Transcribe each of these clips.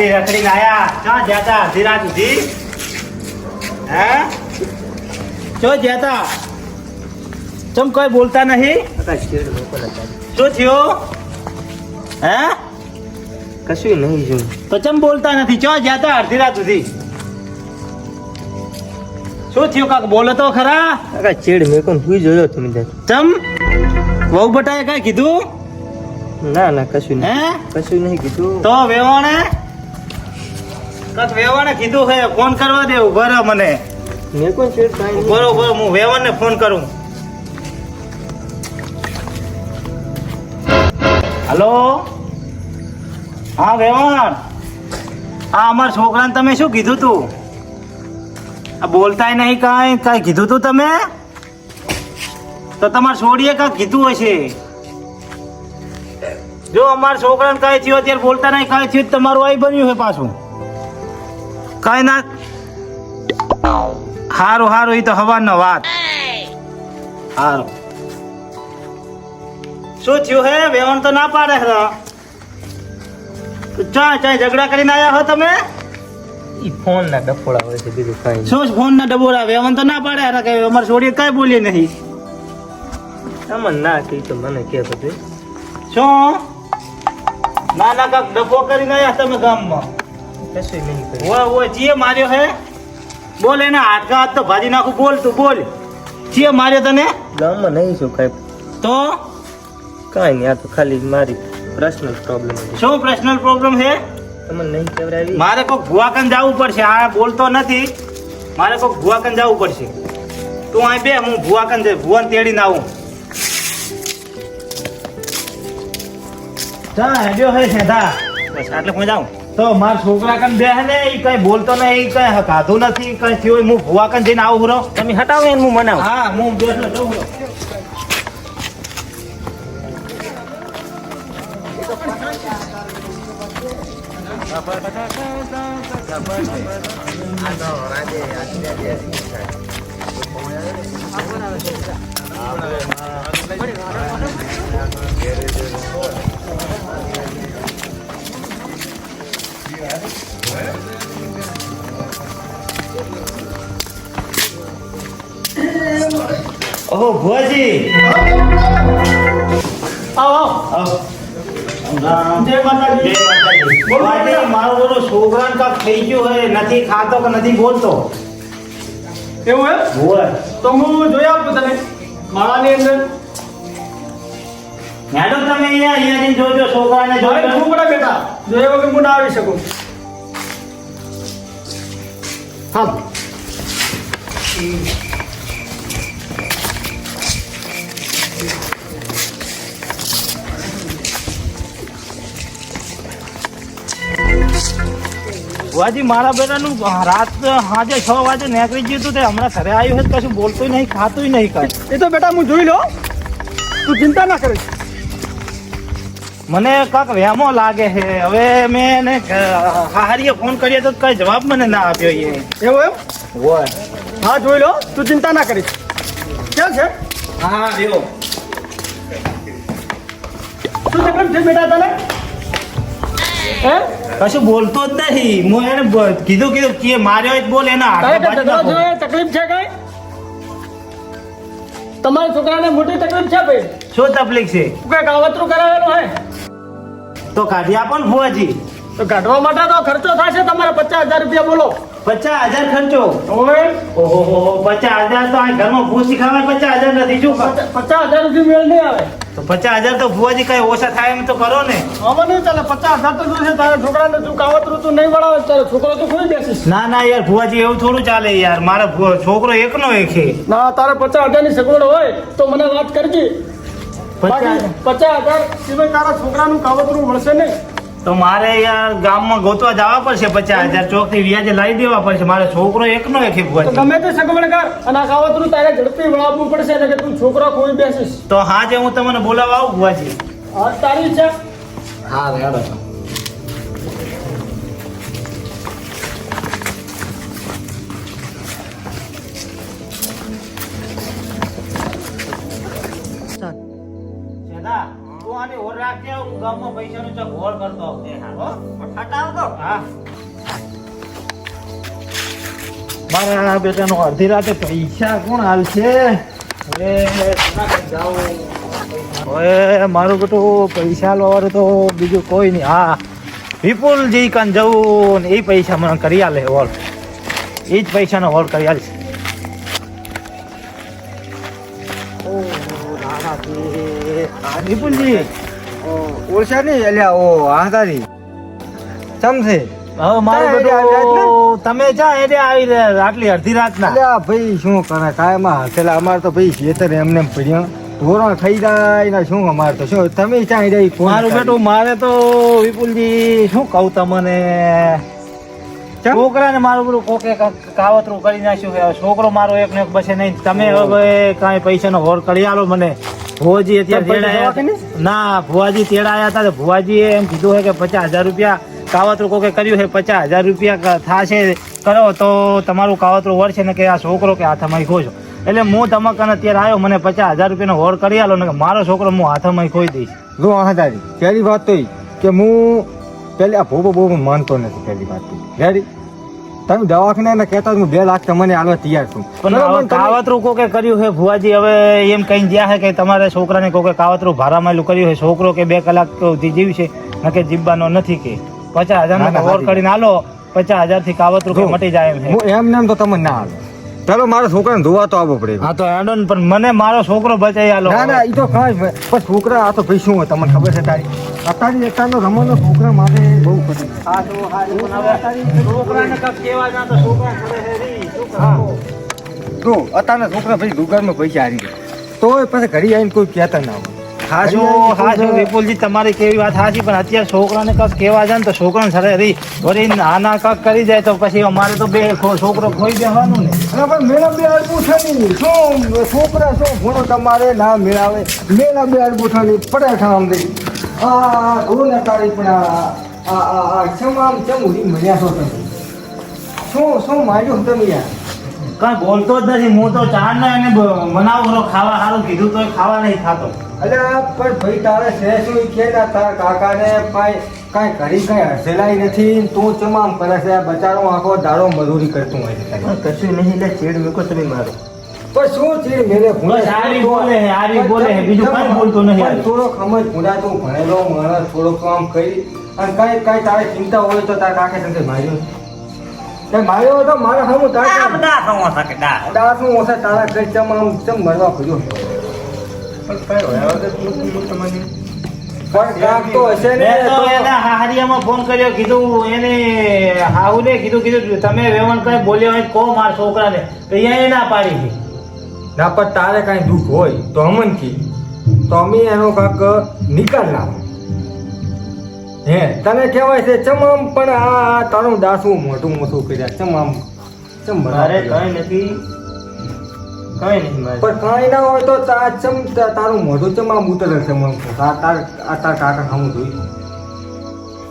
રખડી રખડી આયા. ક્યાં જતા અડધી રાત સુધી? હે? ચો જતા ચમ કોઈ બોલતા નહીં? શું થયો? હે? કશું નહીં જો તો ચમ બોલતા નથી? ચો જતા અડધી રાત સુધી? શું થયું કાક? બોલો તો ખરા. કાકા ચેડ મેં કોણ હુઈ જોયો તમે ત્યાં ચમ? વહુ બટાએ કાંઈ કીધું? ના ના કશું નહીં. કશું નહીં કીધું. તો વેવાણે? કાક વેવાણે કીધું હે ફોન કરવા દે ઊભા રહો મને. મેં કોણ ચેડ બરોબર હું વેવાણને ફોન કરું. હલો? હા વેવાણ આ અમારા છોકરાને તમે શું કીધું તું? આ બોલતાય નહીં કાંઈ? કાંઈ કીધું તું તમે? તો તમારા છોડીએ કાંઈ કીધું હશે? જો અમારા છોકરાને કાંઈ થયું અત્યારે બોલતા નહીં કાંઈ થયું તમારું આઈ બન્યું છે પાછું. કાંઈ ના હારું હારું એ તો હવાનો વાત. હારું. શું થયું હે? વેવણ તો ના પાડે ચા ચા ઝઘડા કરીને આવ્યા હો તમે? ઈ ફોન ના ડફોડા હોય છે બીજું કઈ. શું ફોન ના ડબોરા વેવણ તો ના પાડે હરા કે અમાર છોડીએ કઈ બોલી નહીં. આમાં ના કહી તો મને કે બધું. શું? ના ના કાક ડફો કરીને આવ્યા તમે ગામમાં? કશું નહીં જીએ માર્યો હે બોલ એને હાથ કા હાથ તો ભાજી નાખું બોલ તું બોલ. જે માર્યો તને ગામમાં નહીં શું કાંઈ. તો? કાંઈ નહીં આ તો ખાલી મારી પર્સનલ પ્રોબ્લેમ શું પર્સનલ પ્રોબ્લેમ છે તમને નહીં કહેવડાવી મારે કોઈ ભુવાકન જવું પડશે આ બોલતો નથી. મારે કોઈ ભુવાકન જવું પડશે. તું અહીં બે હું ભુવાકન જઈ ભુવન તેડીને આવું. જા હેડ્યો હે સેધા બસ આટલે હું જાઉં. તો મારા છોકરા કન બે ને એ કઈ બોલતો નહીં એ કઈ ખાધું નથી કઈ થયો હું ભુવા કન જઈને આવું રહો તમે હટાવો એને હું મનાવ. હા હું બેઠો જઉં રહો ઓહો ભુવાજી. આવો આવો. જય માતાજી. જય માતાજી. ભુવાજી મારો બોલો છોકરાને કાંક થઈ ગયો હે નથી ખાતો કે નથી બોલતો? એવું હે ભુવા તો હું જોઈ આપું તને માળાની અંદર. હેડો તમે અહીંયા અહીંયા જઈને જોજો છોકરાને જોજો. શું પડે બેટા. જોયા વગર હું ના આવી શકું. હા. ભુવાજી મારા બેટાનું રાત સાંજે છ વાગે નીકળી ગયું હતું તે હમણાં ઘરે આવ્યું છે કશું બોલતું નહીં ખાતું નહીં કાંઈ. એ તો બેટા હું જોઈ લો. તું ચિંતા ના કરીશ મને કાંક વહેમો લાગે છે. હવે મેં એને હારીએ ફોન કર્યો તો કઈ જવાબ મને ના આપ્યો એ. એવું એમ? હોય. હા જોઈ લો. તું ચિંતા ના કરીશ. કેમ છે? હા એવો. શું તકલીફ છે બેટા તને? હે? કશું બોલતો જ નહીં. હું એને કીધું કીધું કે માર્યો હોય બોલ એના તકલીફ છે કઈ? તમારા છોકરાને મોટી તકલીફ છે ભાઈ. શું તકલીફ છે? કઈ કાવતરું કરાવેલું હે? તો કાઢી આપો ને ફુવાજી તો કાઢવા માટે તો ખર્ચો થશે તમારે પચાસ હજાર રૂપિયા બોલો. પચાસ હજાર ખર્ચો? ઓહો પચાસ હજાર તો આ ઘરમાં ભૂસી ખાવા પચાસ હજાર નથી. શું પચાસ હજાર રૂપિયા મેળ નહીં આવે. તો પચાસ હજાર તો ભુવાજી કઈ ઓછા થાય એમ તો કરો ને. હવે નહીં ચાલે પચાસ હજાર તો જોશે તારા છોકરાને તું કાવતરું તું નહીં વળાવે તારે છોકરો તો કોઈ બેસીશ. ના ના યાર ભુવાજી એવું થોડું ચાલે યાર. મારો છોકરો એકનો એક છે ના તારે પચાસ હજારની સગવડ હોય તો મને વાત કરજે. પચાસ હજાર સિવાય તારા છોકરાનું કાવતરું મળશે નહીં. તો મારે યાર ગામમાં ગોતવા જવા પડશે પચાસ હજાર ચોકથી વ્યાજે લાવી દેવા પડશે. મારે છોકરો એકનો એક છે એક ભુવાજી ગમે તે સગવડ કર અને આ કાવતરું તારે ઝડપી વળાવવું પડશે એટલે કે તું છોકરો કોઈ બેસીશ. તો હા જે હું તમને બોલાવવા આવું ગુવાજી હા તારી છે હા હેડો ગામમાં પૈસાનું ચક ગોળ કરતો આવું. હા. આવતો. હા. મારા બેટાનો અડધી રાતે પૈસા કોણ હાલશે? હવે મારું બેટું પૈસા લેવાનું તો બીજું કોઈ નહીં. હા. વિપુલજી કાન જવું ને એ પૈસા મને કરી આલે હોલ. એ જ પૈસાનો હોલ કરી આલશે. વિપુલજી. ઓળશા નહીં અલ્યા ઓ હાદારી ચમશે હવે મારે રાત બેટું તમે જા એટલે આવી રહ્યા આટલી અડધી રાતના. અલ્યા ભાઈ શું કરે કાયમાં હસેલા અમારે તો ભાઈ ખેતર એમને ભણ્યા ધોરણ થઈ જાય ને શું અમારે તો? શું તમે ચાઈ રહી મારું બેટું મારે તો વિપુલજી શું કહું તમને? છોકરા છોકરાને મારું બધું કોકે કાવતરું કરી નાખ્યું છોકરો મારો એક ને એક બસે નહીં. તમે હવે કાંઈ પૈસાનો હોર કરી આલો મને. ભુવાજી અત્યારે. ના? ભુવાજી તેડાયા હતા તો ભુવાજીએ એમ કીધું છે કે પચાસ હજાર રૂપિયા કાવતરું કોકે કર્યું છે પચાસ હજાર રૂપિયા થશે કરો તો તમારું કાવતરું વળશે ને કે આ છોકરો કે હાથમાં ખો છો. એટલે હું તમાકને અત્યારે આવ્યો મને પચાસ હજાર રૂપિયાનો હોર કરી આલો ને કે મારો છોકરો હું હાથમાં ખોઈ દઈશ. જો હાદારી પહેલી વાત તો કે હું પહેલી આ ભોગો બહુ માનતો નથી પહેલી વાત તો તમે દવાખાને ને કહેતા હું બે લાખ તમને આલવા તૈયાર છું. પણ કાવતરું કોકે કર્યું છે ભુવાજી? હવે એમ કઈ ગયા છે કે તમારે છોકરાને કોકે કાવતરું ભારા માયલું કર્યું છે છોકરો કે બે કલાક સુધી જીવશે ન કે જીવવાનો નથી કે. પચાસ હજાર સાચી કરીને આલો પચાસ હજારથી કાવતરું મટી જાય એમ એમ ને એમ તો તમને ના આવે ચાલો મારા છોકરાને ધોવા તો આવો પડે. હા તો હેડો ને પણ મને મારો છોકરો બચાવી આલો. ના ના એ તો કાંઈ પણ છોકરા આ તો ભાઈ શું હોય તમને ખબર છે તારી? અત્યારે અત્યારનો રમવાનો છોકરા માટે બહુ. હા તો હા તો છોકરાને કહેવા જા તો છોકરા કરે? જો અત્યારના છોકરા ભાઈ દુકાનમાં પૈસા હારી ગયા. તોય પછી ઘડી આવીને કોઈ કહેતા ના હોય. હાચું હાજો વિપુલજી તમારી કેવી વાત હાચી પણ અત્યારે છોકરાને કસ કહેવા જાય ને તો છોકરાને સરે રી વળી નાના કક કરી જાય તો પછી અમારે તો બે છોકરો ખોઈ દેવાનું ને. પણ મેળા બે છે શું છોકરા શું? ભણો તમારે ના મેળાવે. મેળા બે પડે છે આમ દઈ. આ ધૂળ તારી પણ આ આ આ આ ચમ આમ ચમ ઉડી મળ્યા છો તમે. શું શું માર્યું તમે યાર? કાંઈ બોલતો જ નથી. હું તો ચાર ને એને બ- ખાવા સારું કીધું તો ખાવા નહીં ખાતો. અલ્યા પણ ભાઈ તારે છે શું કે ના તારા કાકાને કાંઈ કાંઈ કરી કાંઈ હસેલાઈ નથી. તું ચમામ પર કરે છે? બચારો આખો દાડો મજૂરી કરતું હોય છે કશું નહીં એટલે ચેડ મેકો તમે મારો. પણ શું છે? મેલે ભૂલે આરી બોલે હે આરી બોલે હે બીજું કાંઈ બોલતો નથી પણ થોડો સમજ ભૂંડા તું ભણેલો માણસ થોડોક કામ કરી. અને કાંઈ કાંઈ તારે ચિંતા હોય તો તારા કાકે સંગે માર્યો. માર્યો તો મારા સામું તારા બધા ઓછા તારા કઈ ચમ આમ ચમ મરવા ખોજો તારે કાંઈ દુઃખ હોય તો અમન કી તો અમે એનો કાક નિકાલ લાવો હે તને કહેવાય છે ચમામ પણ આ તારું દાસું મોટું મોટું કર્યા ચમામ ચમ મારે કઈ નથી કઈ નહીં મારે. પણ કઈ ના હોય તો તા ચમ તારું મોઢું ચમ આમ ઉતરે છે મને તાર તાર આ તાર કાકા ખાવું જોઈ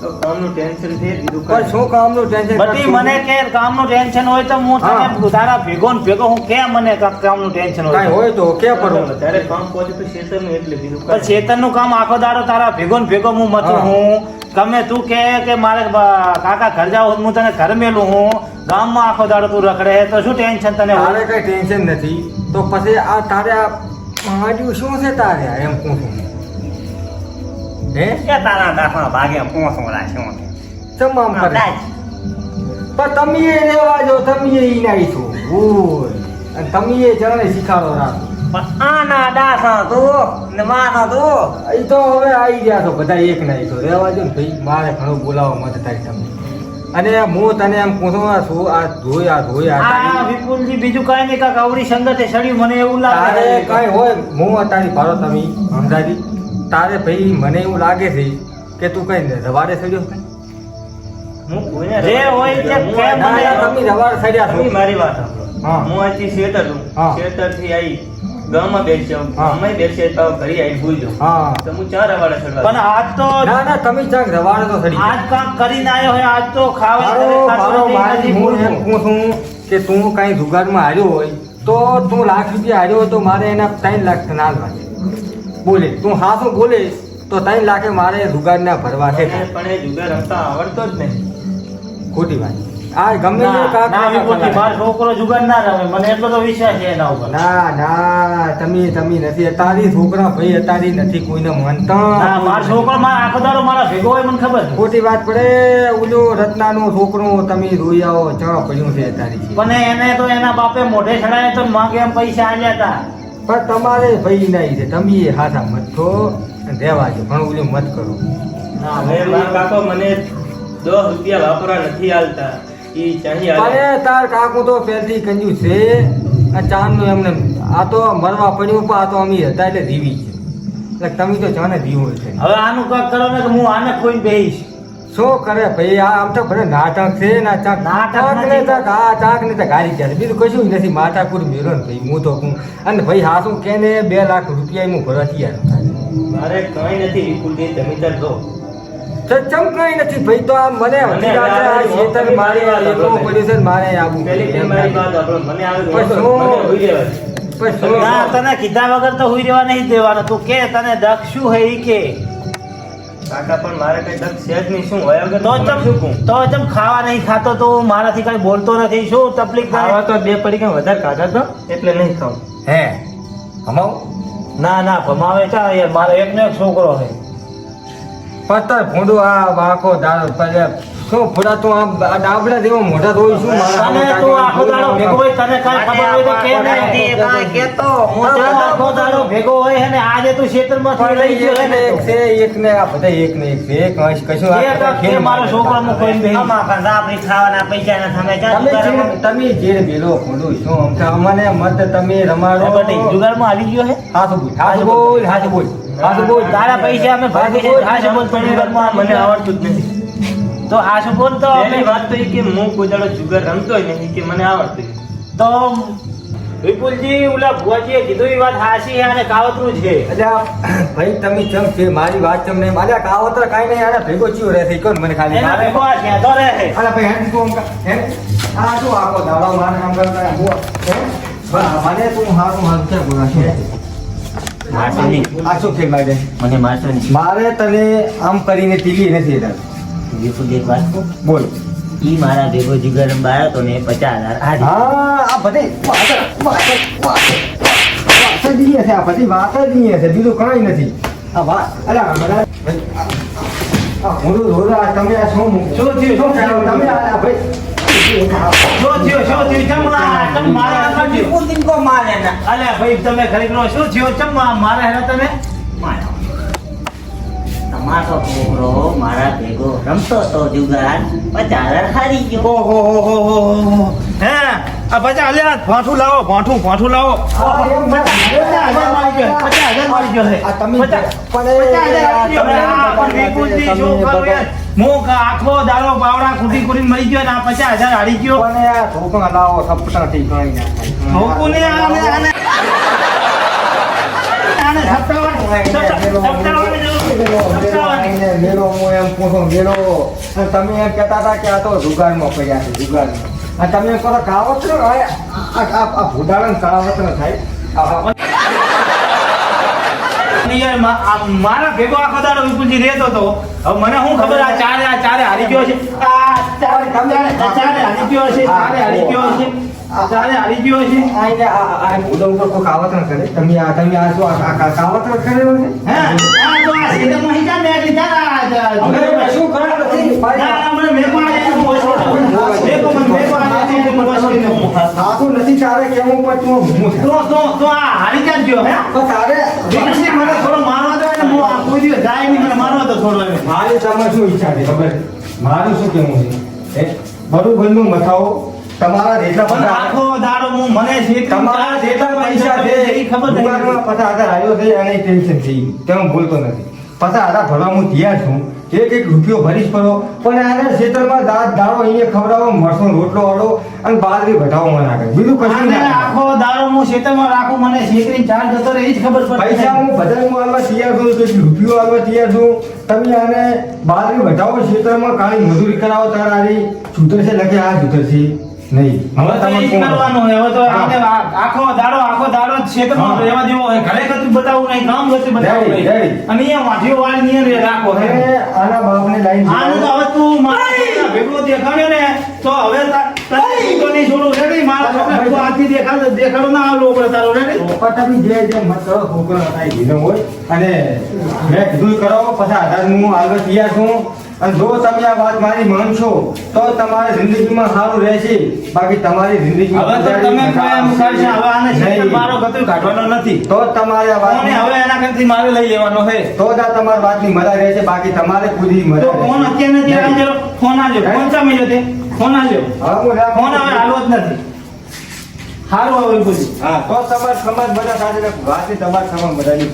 તો કામનું ટેન્શન છે બીજું પણ શું કામનું ટેન્શન? બધી મને કે કામનું ટેન્શન હોય તો હું તને તારા ભેગો ને ભેગો હું કે મને કામનું ટેન્શન હોય તો. હોય તો કે પડો ત્યારે કામ પહોંચે તો શેતરનું એટલે બીજું પણ કામ આખો દાડો તારા ભેગો ને ભેગો હું મથું હું. તમે તું કે કે મારે કાકા ઘર જાવ હું તને ઘર મેલું હું. ગામમાં આખો દાડો તું રખડે તો શું ટેન્શન તને તારે કઈ ટેન્શન નથી. તો પછી આ તારે આ માર્યું શું છે તારે? એમ કહું છું હે. કે તારા દાખલા ભાગે પોસો રાખ્યો ચમ આમ કરે? પણ તમે એ રહેવા જો તમે એ નાઈ છો. ઓય. અને તમે એ જણે શીખાડો રાખો. આના દાસા તો ને માના તો એ તો હવે આવી ગયા છો બધા એક નાઈ છો. રહેવા જો ને ભાઈ મારે ઘણું બોલાવવા મત થાય તમે અને હું તને એમ પૂછું છું આ ધોઈ આ ધોઈ આ વિપુલજી બીજું કઈ નહીં કાક આવડી સંગતે સડ્યું મને એવું તારે લાગે કઈ હોય? હું તારી ભારો તમે સમજાવી તારે ભાઈ મને એવું લાગે છે કે તું કઈ રવાડે સડ્યો જે હોય તે તમે રવાડે સડ્યા છો. મારી વાત હા. હું અહીંથી શેતર છું હા. શેતરથી આવી ગામમાં બેસી જાઉં હા. ગામમાં તો ઘરે આવી હા. તો હું ચાર રવાડે ચડવા પણ આજ તો ના ના તમે ચાક રવાડે તો આજ કામ કરીને આવ્યો હોય આજ તો ખાવા મારો મારો હું એમ પૂછું કે તું કઈ જુગારમાં હાર્યો હોય તો તું લાખ રૂપિયા હાર્યો હોય તો મારે એના ત્રણ લાખ ના લાગે. બોલે તું હા શું બોલે તો ત્રણ લાખે મારે જુગારના ભરવા છે. પણ એ જુગાડ રમતા આવડતો જ નહીં. ખોટી વાત. આ ગમે તે ના કાક ના વિપુલજી, મારો છોકરો જુગાર ના રમે. મને એટલો તો વિશ્વાસ છે એના ઉપર. ના ના તમે તમે નથી. અતારી છોકરા ભાઈ અતારી નથી કોઈને ના માર છોકરો મારા આખો દાડો મારા ભેગો હોય મને ખબર. ખોટી વાત પડે ઓલો રત્નાનું છોકરું તમે રોઈ આવો ચા પડ્યું છે અતારી પણ એને તો એના બાપે મોઢે ચડાય તો માંગે એમ પૈસા આલ્યા હતા પણ તમારે ભાઈ નહીં છે તમે હાથા મત છો. અને રહેવા દો ઘણું ઓલું મત કરો. ના મેં મારા કાકો મને દસ રૂપિયા વાપરવા નથી આલતા. ચાહી અરે તાર કાકુ તો પહેલથી કંજુ છે. આ ચાંદનું એમને આ તો મરવા પડ્યું પણ આ તો અમે હતા એટલે દીવી છે. એટલે તમે તો જાણે દીવો છે. હવે આનું કાક કરો ને કે હું આને કોઈ બેહીશ. શું કરે ભાઈ? આ આમ તો ભલે નાટક છે ના ચાક નાટક ને. ચાક આ ચાક ને ચાક હારી ચાલે. બીજું કશું નથી. માથાકૂટ મેરો ને ભાઈ હું તો કહું. અને ભાઈ હાસું કે ને બે લાખ રૂપિયા હું ભરવા તૈયાર. મારે કઈ નથી વિપુલજી તમે જો તો ચમ કઈ નથી? ભાઈ તો આ મને ખેતર મારે એકલું પડ્યું છે મારે આવું તને કીધા વગર તો હુઈ રહેવા નહીં દેવાનો. તું કે તને દખ શું હે કે? કાકા પણ મારે કઈ દખ છે જ નહીં. શું હોય વગર તો ચમ તો ચમ ખાવા નહીં ખાતો તો મારાથી કઈ બોલતો નથી. શું તકલીફ ખાવા થાય તો બે પડીકા વધારે ખાધા તો? એટલે નહીં ખાવું હે હમાવ ના ના ભમાવે ચા યાર? મારો એકનો એક છોકરો છે પત્તર ભૂંડું આ વાંકો દાડો પડે શું ફૂડા તું આમ ડાબડા જેવો મોઢા ધોઈ શું મારા તને તો આખો દાડો ભેગો હોય તને કાંઈ ખબર હોય તો કે ને તું આખો દાડો ભેગો હોય અને આજે તું ક્ષેત્રમાંથી રહી ગયો ને એક છે એક ને આ બધા એક ને એક છે એક કશું આ કે તો કે મારો ખાવાના પૈસા ના તમે જે- તમે જે બેલો ખોડું શું અમને મત તમે રમાડો. એ બટી, જુગારમાં આવી ગયો હે? હાથ બોલ હાથ બોલ. હાથ બોલ હાથ બોલ તારા પૈસા અમે ભાગી છે મને. આવડતું જ નથી. તો તો પહેલી વાત તો એ કે હું કોઈ દાડો જુગાર રમતો નહીં કે મને આવડતું તો વિપુલજી ઓલા ભુવાજીએ કીધું એ વાત હાસી અને કાવતરું છે. અલ્યા ભાઈ તમે ચમ છે મારી વાત ચમ નહીં. મારે કાવતર કાંઈ નહીં આને ભેગો ચિયો રહે છે કોણ મને ખાલી એના મારે? ભેગો આ તો રહે છે. ભાઈ હેડ તું આમ આ શું આખો દાડો મારે કામ કરતા હું હે? મને તું હારું હાલ છે બોલા છે મારશો નહીં. આ શું ખેલ લાગે મને મારશો નહીં મારે તને આમ કરીને ટીવી નથી તારે. વિપુલ એક વાત બોલ ઈ મારા ભેગો જુગાર બાળો તો ને પચાસ હજાર આ હા આ બધી વાત વાત ઈ હશે, આ બધી વાત જ હશે, બીજું કંઈ નથી આ વાત અરે આ- આ ધોરા, તમે આ શું મૂકશો થયું? તમે આ ભાઈ શું થયું? શું થયું? આ- ચમ મારા હાથમાં થયું? અલ્યા ભાઈ તમે ખરેખર શું થયું? ચમ આ હેરા તમે? તમારો છોકરો મારા ભેગો રમતો તો જુગાર. પચાસ હારી ગયો. ઓહો હો હો હો હો આ પચાસ અલ્યા ભાઠું લાવો ભાઠું ભાઠું લાવો. ના- પચાસ હજાર મારી ગયો પચાસ હજાર મારી ગયો છે. તમે પચાસ હજાર કરું? હું આખો દારો બાવડા ખૂટી ખૂટીને મરી ગયો ને આ પચાસ હજાર હારી ગયો. અને આ ધોકો લાવો સપનાથી ગણી ના ધોકો ને આને આને હું એમ પૂછું. તમે એમ કહેતા હતા કે આ તો જુગારમાં પડ્યા છે જુગારમાં. તમે કહો કાવતરો હવે આ ભૂડાળાને થાય. આ- આ- અને યાર આ મારા ભેગો આખો દાડો વિપુલજી રહેતો હતો હવે મને શું ખબર આ ચારે આ ચારે હારી ગયો છે? આ ચારે ચારે ચારે હારી ગયો છે ચારે હારી ગયો છે ચારે હારી ગયો છે. આ એટલે આ- આ- આ ઉપર કોઈ કાવતરો કરે. તમે આ તમે આ શું આ- આ કાવતરો છે? હે? આ તો આ સીધા મહિના ને એટલે ચારા શું કરવા નથી? ના, ના, મને મેકો આ જાય, હું વસતો. મેકો આ વસતો. નથી તારે કેવું પણ તું હું તો તો તો આ હારી ક્યાં ગયો હે? તો તારે મને થોડો મારવા દો એટલે હું આ કોઈ દિવસ જાય નહીં મને મારવા દો થોડો. મારી તમે શું ઈચ્છા છે? ખબર? મારું શું કેવું છે? હે? બરું બંધનું મથાવો તમારા જેટલા પણ આખો દાડો હું મને છે તમારા જેટલા પૈસા છે એ ખબર નહીં. દુકાનમાં પચાસ હજાર આવ્યો છે અને ટેન્શન થઈ ગયું તે ભૂલતો નથી? પચાસ હજાર ભરવા હું તૈયાર છું. એક એક રૂપિયો ભરીશ પડો પણ આને ક્ષેત્રમાં દાળ દાળો અહીંયા ખવડાવો મરસો રોટલો વાળો અને બાજરી ભટાવો મને આગળ. બીજું કશું નહીં આખો દાડો હું ક્ષેત્રમાં રાખું મને શેકરીને ચાર જતો રહે એ જ ખબર પડે પૈસા. હું બધા હું આલવા તૈયાર છું તો રૂપિયો આલવા તૈયાર છું. તમે આને બાદરી ભટાવો ક્ષેત્રમાં કાળી મજૂરી કરાવો તારા આની. છૂતર છે લખે આ છૂતર છે નહીં. હવે તો તમે ઈ જ કોણ? કરવાનું હોય. હવે તો આને આખો દાડો આખો દાડો ક્ષેત્રમાં રહેવા દેવો હોય. ઘરે કશું બતાવવું નહીં ગામ કશું બતાવવું નહીં. રેડી. અને અહીંયા વાંઢીઓ વાળી અહીંયા રાખો હે. આના બાપને લાઈન આનું તો હવે તું મારા ભેગો દેખાડ્યો ને તો હવે તા- તારે નહીં છોડું. રેડી મારા છોકરા ભેગો હાથથી દેખાડ દેખાડો ના આવડો પડે તારો રેડી? તમે જે જે મત કરો છોકરો હોય. અને મેં કીધું કરો પછી આધાર હું આગળ તૈયાર છું. અને જો તમે આ વાત મારી માનશો તો તમારી જિંદગીમાં સારું રહેશે. બાકી તમારી જિંદગીમાં હવે તો તમે કોઈ કરશે હવે આને. શેતર મારો ગતું કાઢવાનો નથી. તો તમારે આ વાત હવે એના કરતી મારે લઈ લેવાનો છે? તો જ આ તમારી વાતની મજા રહેશે બાકી તમારે ખુદી મજા તો ફોન અત્યારે નથી નહીં. આલજો ફોન આજો ફોન ચા મળ્યો તે? ફોન આજો હા, હું રાખું. ફોન હવે હાલો જ નથી. સારું હવે બોલી હા તો તમારે સમાજ બધા સાથે વાત તમારે સમાજ બધાની